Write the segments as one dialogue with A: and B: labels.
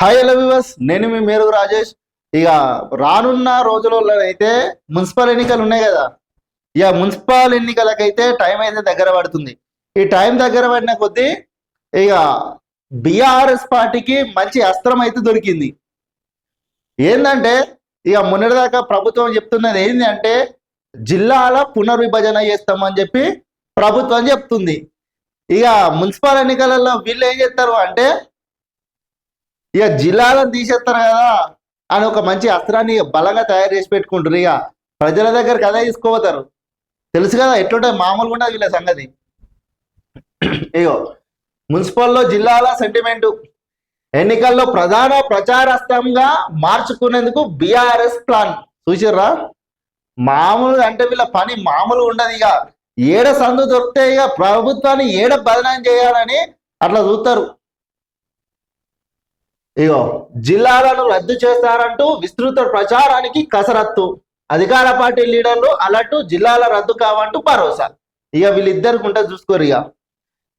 A: Hi hello వివస్ నేను మీ మేరు రాజేష్. ఇక రానున్న రోజులలో అయితే మున్సిపల్ ఎన్నికలు ఉన్నాయి కదా. ఇక మున్సిపల్ ఎన్నికలకైతే టైం అయితే దగ్గర పడుతుంది. ఈ టైం దగ్గర పడిన కొద్దీ ఇక బీఆర్ఎస్ పార్టీకి మంచి అస్త్రం అయితే దొరికింది. ఏంటంటే ఇక మొన్నటిదాకా ప్రభుత్వం చెప్తున్నది ఏంటి అంటే జిల్లాల పునర్విభజన చేస్తామని చెప్పి ప్రభుత్వం చెప్తుంది. ఇక మున్సిపల్ ఎన్నికలలో వీళ్ళు ఏం చేస్తారు అంటే ఇక జిల్లాలను తీసేస్తారు కదా అని ఒక మంచి అస్త్రాన్ని బలంగా తయారు చేసి పెట్టుకుంటారు. ఇక ప్రజల దగ్గరకి అదే తీసుకోపోతారు. తెలుసు కదా ఎట్లుంటే మామూలుగా ఉండదు వీళ్ళ సంగతి. ఇగో మున్సిపల్లో జిల్లాల సెంటిమెంట్ ఎన్నికల్లో ప్రధాన ప్రచారస్తంగా మార్చుకునేందుకు బీఆర్ఎస్ ప్లాన్. చూసిర్రా? మామూలుగా అంటే వీళ్ళ పని మామూలు ఉండదు. ఇక ఏడ సందు దొరికితే ఇక ప్రభుత్వాన్ని ఏడ బదనాం చేయాలని అట్లా చూస్తారు. ఇగో జిల్లాలను రద్దు చేస్తారంటూ విస్తృత ప్రచారానికి కసరత్తు. అధికార పార్టీ లీడర్లు అలట్టు జిల్లాల రద్దు కావంటూ భరోసా. ఇక వీళ్ళిద్దరికి ఉంటుంది చూసుకోరు ఇక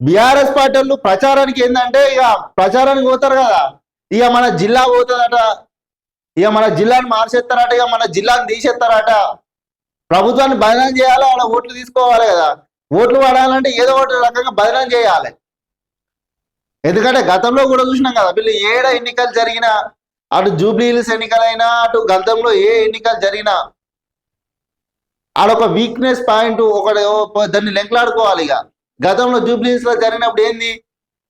A: బీఆర్ఎస్ పార్టీలు ప్రచారానికి ఏంటంటే ఇక ప్రచారానికి పోతారు కదా. ఇక మన జిల్లా పోతుందట. ఇక మన జిల్లాని మార్చేస్తారట ఇక మన జిల్లాని తీసేస్తారట. ప్రభుత్వాన్ని బదనం చేయాలి ఆడ ఓట్లు తీసుకోవాలి కదా. ఓట్లు పడాలంటే ఏదో ఒకటి రకంగా బదనం చేయాలి. ఎందుకంటే గతంలో కూడా చూసినాం కదా వీళ్ళు ఏడ ఎన్నికలు జరిగినా అటు జూబ్లీ హిల్స్ ఎన్నికలైనా అటు గతంలో ఏ ఎన్నికలు జరిగినా ఆడొక వీక్నెస్ పాయింట్ ఒకటి దాన్ని లెంకలాడుకోవాలి ఇక. గతంలో జూబ్లీ హిల్స్లో జరిగినప్పుడు ఏంది?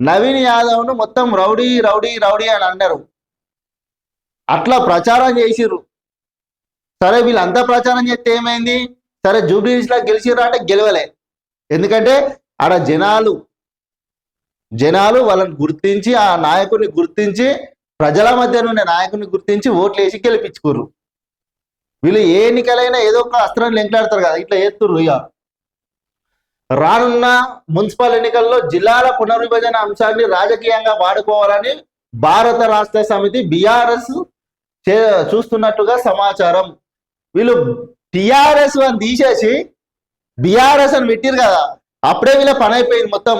A: నవీన్ యాదవ్ను మొత్తం రౌడీ రౌడీ రౌడీ అని అన్నారు. అట్లా ప్రచారం చేసిర్రు. సరే వీళ్ళంతా ప్రచారం చేస్తే ఏమైంది? సరే జూబ్లీ హిల్స్లో గెలిచిర్రు అంటే గెలవలే. ఎందుకంటే ఆడ జనాలు జనాలు వాళ్ళని గుర్తించి ఆ నాయకుడిని గుర్తించి ప్రజల మధ్య ఉండే నాయకుడిని గుర్తించి ఓట్లు వేసి గెలిపించుకోరు వీళ్ళు ఏ ఎన్నికలైనా ఏదో ఒక అస్త్రం లెంకలాడతారు కదా ఇట్లా ఎత్తుర్రు ఇక. రానున్న మున్సిపల్ ఎన్నికల్లో జిల్లాల పునర్విభజన అంశాన్ని రాజకీయంగా వాడుకోవాలని భారత రాష్ట్ర సమితి బీఆర్ఎస్ చూస్తున్నట్టుగా సమాచారం. వీళ్ళు టిఆర్ఎస్ అని తీసేసి బీఆర్ఎస్ అని పెట్టిరు కదా అప్పుడే వీళ్ళ పని అయిపోయింది మొత్తం.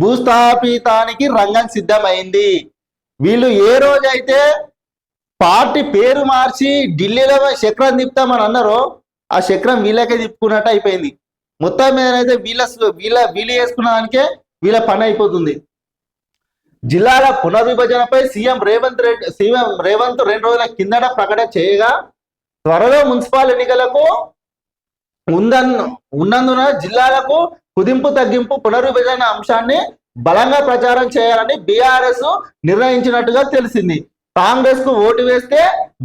A: భూస్థాపితానికి రంగం సిద్ధమైంది. వీళ్ళు ఏ రోజైతే పార్టీ పేరు మార్చి ఢిల్లీలో చక్రం తిప్పుతామని అన్నారో ఆ చక్రం వీళ్ళకే తిప్పుకున్నట్టు అయిపోయింది. మొత్తం మీద అయితే వీళ్ళ వీళ్ళ వీళ్ళు వేసుకున్న దానికే వీళ్ళ పని అయిపోతుంది. జిల్లాల పునర్విభజనపై సీఎం రేవంత్ రెడ్డి సీఎం రేవంత్ రెండు రోజుల కిందట ప్రకటన చేయగా త్వరలో మున్సిపల్ ఎన్నికలకు ఉందన్న ఉన్నందున జిల్లాలకు కుదింపు తగ్గింపు పునర్విభజన అంశాన్ని బలంగా ప్రచారం చేయాలని బీఆర్ఎస్ నిర్ణయించినట్టుగా తెలిసింది. కాంగ్రెస్కు ఓటు వేస్తే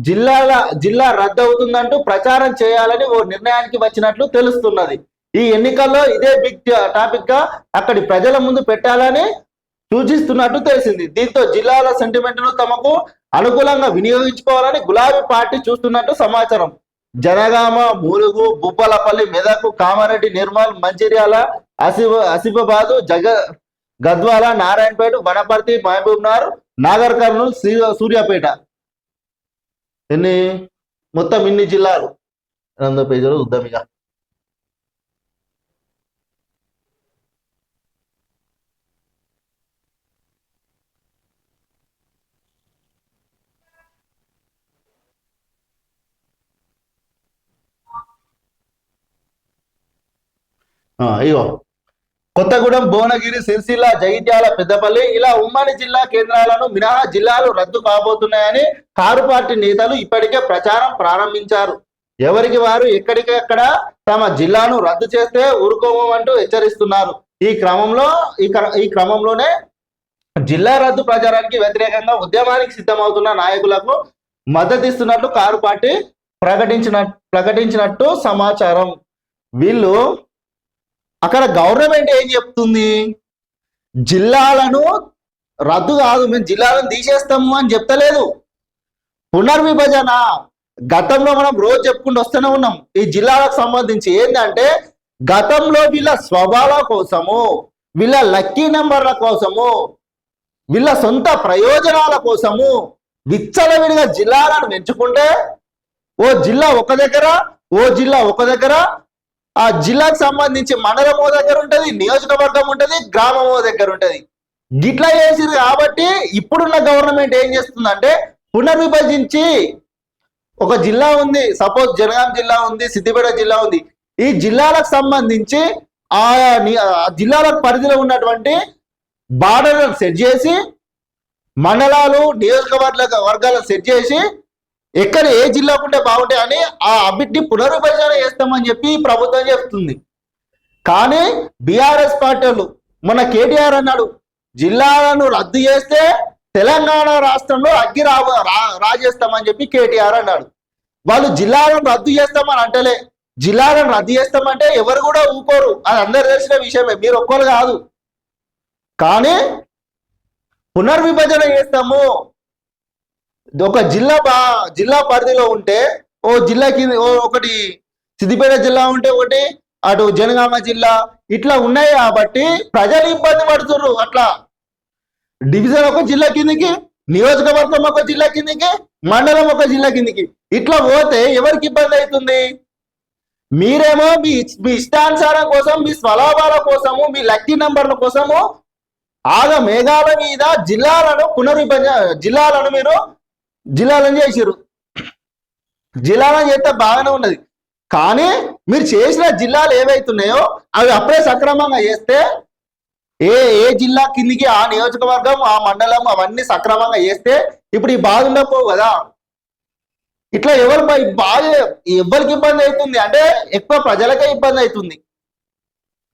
A: జిల్లాల జిల్లా రద్దు అవుతుందంటూ ప్రచారం చేయాలని ఓ నిర్ణయానికి వచ్చినట్లు తెలుస్తున్నది. ఈ ఎన్నికల్లో ఇదే బిగ్ టాపిక్గా అక్కడి ప్రజల ముందు పెట్టాలని సూచిస్తున్నట్టు తెలిసింది. దీంతో జిల్లాల సెంటిమెంట్ను తమకు అనుకూలంగా వినియోగించుకోవాలని గులాబీ పార్టీ చూస్తున్నట్టు సమాచారం. జనగామ మూలుగు బుబ్బలపల్లి మెదకు కామారెడ్డి నిర్మల్ మంచిర్యాల ఆసిఫ ఆసిఫాబాద్ జగ గద్వాల నారాయణపేట వనపర్తి మహబూబ్నగర్ నాగర్ కర్నూలు శ్రీ సూర్యాపేట. ఎన్ని? మొత్తం ఇన్ని జిల్లాలు. రెండో పేజీలో చూద్దాం ఇక. ఇగో. కొత్తగూడెం భువనగిరి సిరిసిల్ల జగిత్యాల పెద్దపల్లి ఇలా ఉమ్మడి జిల్లా కేంద్రాలను మినహా జిల్లాలు రద్దు కాబోతున్నాయని కారు పార్టీ నేతలు ఇప్పటికే ప్రచారం ప్రారంభించారు. ఎవరికి వారు ఎక్కడికెక్కడ తమ జిల్లాను రద్దు చేస్తే ఊరుకోమంటూ హెచ్చరిస్తున్నారు. ఈ క్రమంలో ఈ ఈ క్రమంలోనే జిల్లా రద్దు ప్రచారానికి వ్యతిరేకంగా ఉద్యమానికి సిద్ధమవుతున్న నాయకులకు మద్దతిస్తున్నట్లు కారు పార్టీ ప్రకటించిన ప్రకటించినట్టు సమాచారం. వీళ్ళు అక్కడ గవర్నమెంట్ ఏం చెప్తుంది? జిల్లాలను రద్దు కాదు మేము జిల్లాలను తీసేస్తాము అని చెప్తలేదు. పునర్విభజన. గతంలో మనం రోజు చెప్పుకుంటూ వస్తూనే ఉన్నాం. ఈ జిల్లాలకు సంబంధించి ఏంటంటే గతంలో వీళ్ళ స్వభావ కోసము వీళ్ళ లక్కీ నెంబర్ల కోసము వీళ్ళ సొంత ప్రయోజనాల కోసము విచ్చలవిడిగా జిల్లాలను పెంచుకుంటే ఓ జిల్లా ఒక దగ్గర ఓ జిల్లా ఒక దగ్గర ఆ జిల్లాకు సంబంధించి మండలం ఓ దగ్గర ఉంటది నియోజకవర్గం ఉంటది గ్రామం ఓ దగ్గర ఉంటది. గిట్లా చేసిరు కాబట్టి ఇప్పుడున్న గవర్నమెంట్ ఏం చేస్తుందంటే పునర్విభజించి ఒక జిల్లా ఉంది సపోజ్ జనగాం జిల్లా ఉంది సిద్దిపేట జిల్లా ఉంది. ఈ జిల్లాలకు సంబంధించి ఆ జిల్లాలకు ఆ జిల్లాల పరిధిలో ఉన్నటువంటి బార్డర్లను సెట్ చేసి మండలాలు నియోజకవర్గ వర్గాలను సెట్ చేసి ఎక్కడ ఏ జిల్లాకు ఉంటే బాగుంటాయి అని ఆ అభివృద్ధి పునర్విభజన చేస్తామని చెప్పి ప్రభుత్వం చెప్తుంది. కానీ బీఆర్ఎస్ పార్టీలు మన కేటీఆర్ అన్నాడు జిల్లాలను రద్దు చేస్తే తెలంగాణ రాష్ట్రంలో అగ్గి రా రా- రాజేస్తామని చెప్పి కేటీఆర్ అన్నాడు. వాళ్ళు జిల్లాలను రద్దు చేస్తామని అంటలే. జిల్లాలను రద్దు చేస్తామంటే ఎవరు కూడా ఊకోరు. అది అందరు తెలిసిన విషయమే. మీరు ఒక్కరు కాదు. కానీ పునర్విభజన చేస్తాము. ఒక జిల్లా బా జిల్లా పరిధిలో ఉంటే ఓ జిల్లా ఓ ఒకటి సిద్దిపేట జిల్లా ఉంటే ఒకటి అటు జనగామ జిల్లా ఇట్లా ఉన్నాయి కాబట్టి ప్రజలు ఇబ్బంది పడుతుర్రు అట్లా. డివిజన్ ఒక జిల్లా కిందికి నియోజకవర్గం ఒక జిల్లా కిందికి మండలం ఒక జిల్లా కిందికి. ఇట్లా పోతే ఎవరికి ఇబ్బంది అవుతుంది? మీరేమో మీ మీ ఇష్టానుసారం కోసం మీ స్వలాభాల కోసము మీ లక్కీ నంబర్ల కోసము ఆగ మేఘాల మీద జిల్లాలను పునర్విభజ జిల్లాలను మీరు జిల్లాలను చేసిరు జిల్లాలను చేస్తే బాగానే ఉన్నది. కానీ మీరు చేసిన జిల్లాలు ఏవైతున్నాయో అవి అప్పుడే సక్రమంగా చేస్తే ఏ ఏ జిల్లా కిందికి ఆ నియోజకవర్గం ఆ మండలం అవన్నీ సక్రమంగా చేస్తే ఇప్పుడు ఈ బాధ ఉండకపోవు కదా. ఇట్లా ఎవరు బాధ ఎవరికి ఇబ్బంది అవుతుంది అంటే ఎక్కువ ప్రజలకే ఇబ్బంది అవుతుంది.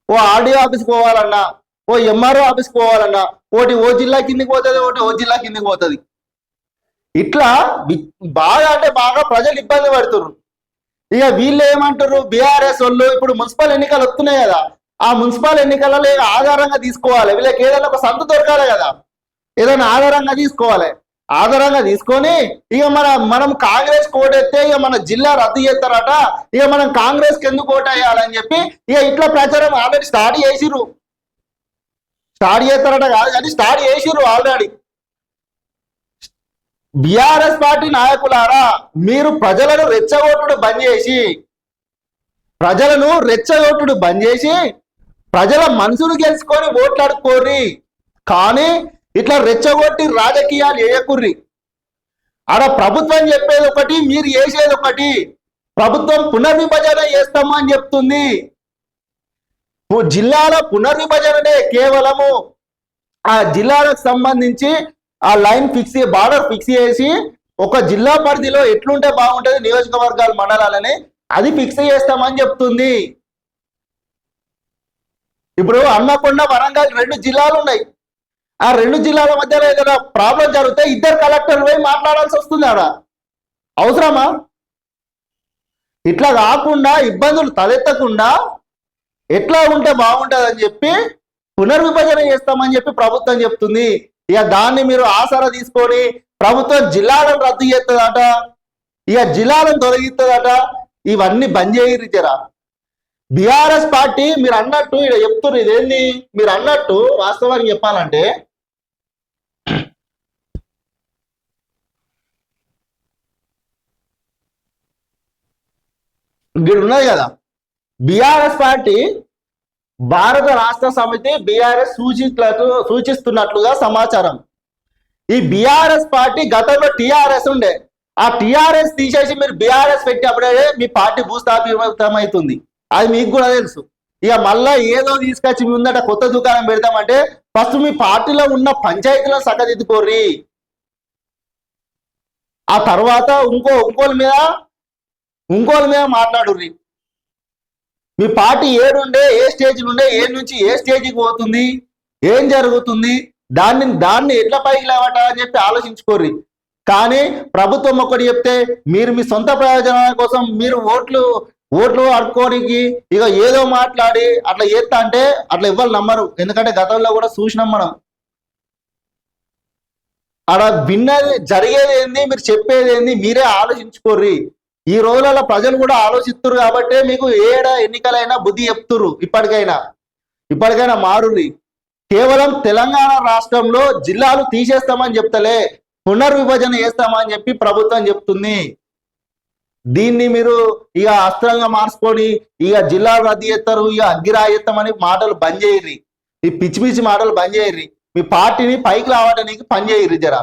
A: ఓ ఆర్డీఓ ఆఫీస్కి పోవాలన్నా ఓ ఎంఆర్ఓ ఆఫీస్కి పోవాలన్నా ఒకటి ఓ జిల్లా కిందికి పోతుంది ఒకటి ఓ జిల్లా కిందికి పోతుంది. ఇట్లా బాగా అంటే బాగా ప్రజలు ఇబ్బంది పడుతున్నారు ఇక వీళ్ళు ఏమంటారు బీఆర్ఎస్ వాళ్ళు ఇప్పుడు మున్సిపల్ ఎన్నికలు వస్తున్నాయి కదా. ఆ మున్సిపల్ ఎన్నికలలో ఆధారంగా తీసుకోవాలి. వీళ్ళకి ఏదైనా ఒక సంత దొరకాలి కదా. ఏదైనా ఆధారంగా తీసుకోవాలి. ఆధారంగా తీసుకొని ఇక మన మనం కాంగ్రెస్ కోటెత్తే ఇక మన జిల్లా రద్దు చేస్తారట. ఇక మనం కాంగ్రెస్కి ఎందుకు ఓటు వేయాలని చెప్పి ఇక ఇట్లా ప్రచారం ఆల్రెడీ స్టార్ట్ చేసిర్రు. స్టార్ట్ చేస్తారట కాదు కానీ స్టార్ట్ చేసిర్రు ఆల్రెడీ. బిఆర్ఎస్ పార్టీ నాయకులారా మీరు ప్రజలను రెచ్చగొట్టుడు బంద్ చేసి ప్రజలను రెచ్చగొట్టుడు బంద్ చేసి ప్రజల మనసును గెలుచుకొని ఓట్లాడుకోర్రి. కానీ ఇట్లా రెచ్చగొట్టి రాజకీయాలు వేయకుర్రి ఆడ ప్రభుత్వం చెప్పేది ఒకటి మీరు చేసేది ఒకటి. ప్రభుత్వం పునర్విభజన చేస్తాము అని చెప్తుంది జిల్లాల పునర్విభజననే కేవలము ఆ జిల్లాలకు సంబంధించి ఆ లైన్ ఫిక్స్ బార్డర్ ఫిక్స్ చేసి ఒక జిల్లా పరిధిలో ఎట్లుంటే బాగుంటుంది నియోజకవర్గాలు మండలాలని అది ఫిక్స్ చేస్తామని చెప్తుంది. ఇప్పుడు అన్నకొండ వరంగల్ రెండు జిల్లాలు ఉన్నాయి. ఆ రెండు జిల్లాల మధ్యలో ఏదైనా ప్రాబ్లం జరిగితే ఇద్దరు కలెక్టర్ పోయి మాట్లాడాల్సి వస్తుంది ఆడ. అవసరమా? ఇట్లా కాకుండా ఇబ్బందులు తలెత్తకుండా ఎట్లా ఉంటే బాగుంటదని చెప్పి పునర్విభజన చేస్తామని చెప్పి ప్రభుత్వం చెప్తుంది. ఇక దాన్ని మీరు ఆసరా తీసుకొని ప్రభుత్వం జిల్లాలను రద్దు చేస్తుందట. ఇక జిల్లాలను తొలగిస్తుందట. ఇవన్నీ బంద్ చేయరు జరా. బీఆర్ఎస్ పార్టీ మీరు అన్నట్టు ఇక్కడ చెప్తున్నారు ఇదేంది? మీరు అన్నట్టు వాస్తవానికి చెప్పాలంటే ఇక్కడ ఉన్నది కదా. బీఆర్ఎస్ పార్టీ భారత రాష్ట్ర సమితి బీఆర్ఎస్ సూచితులకు సూచిస్తున్నట్లుగా సమాచారం. ఈ బీఆర్ఎస్ పార్టీ గతంలో టిఆర్ఎస్ ఉండే. ఆ టిఆర్ఎస్ తీసేసి మీరు బీఆర్ఎస్ పెట్టినప్పుడే మీ పార్టీ భూస్థాపితమవుతుంది. అది మీకు కూడా తెలుసు. ఇక మళ్ళా ఏదో తీసుకొచ్చి ముందట కొత్త దుకాణం పెడతామంటే ఫస్ట్ మీ పార్టీలో ఉన్న పంచాయతీలను సగదిద్దుకోర్రి. ఆ తర్వాత ఇంకో ఇంకోల మీద ఇంకోళ్ళ మీద మాట్లాడుర్రి. మీ పార్టీ ఏడుండే ఏ స్టేజ్ నుండే ఏ నుంచి ఏ స్టేజ్కి పోతుంది ఏం జరుగుతుంది దాన్ని దాన్ని ఎట్లా పైకి లేవట అని చెప్పి ఆలోచించుకోర్రి. కానీ ప్రభుత్వం ఒకటి చెప్తే మీరు మీ సొంత ప్రయోజనాల కోసం మీరు ఓట్లు ఓట్లు అడుకోనికి ఇక ఏదో మాట్లాడి అట్లా చేస్తా అంటే అట్లా ఇవ్వాలి నమ్మరు. ఎందుకంటే గతంలో కూడా చూసినాం మనం. అక్కడ విన్నది జరిగేది ఏంది మీరు చెప్పేది ఏంది మీరే ఆలోచించుకోర్రి. ఈ రోజులలో ప్రజలు కూడా ఆలోచిస్తున్నారు కాబట్టి మీకు ఏడ ఎన్నికలైనా బుద్ధి చెప్తుర్రు. ఇప్పటికైనా. ఇప్పటికైనా మారుని కేవలం తెలంగాణ రాష్ట్రంలో జిల్లాలు తీసేస్తామని చెప్తలే. పునర్విభజన చేస్తామని చెప్పి ప్రభుత్వం చెప్తుంది. దీన్ని మీరు ఇక అస్త్రంగా మార్చుకొని ఇక జిల్లాలు రద్దు చేస్తారు ఇక అగ్గిరాజేస్తామని మాటలు బంద్ చేయర్రి. ఈ పిచ్చి పిచ్చి మాటలు బంద్ చేయర్రి. మీ పార్టీని పైకి రావడానికి పని చేయరు జరా.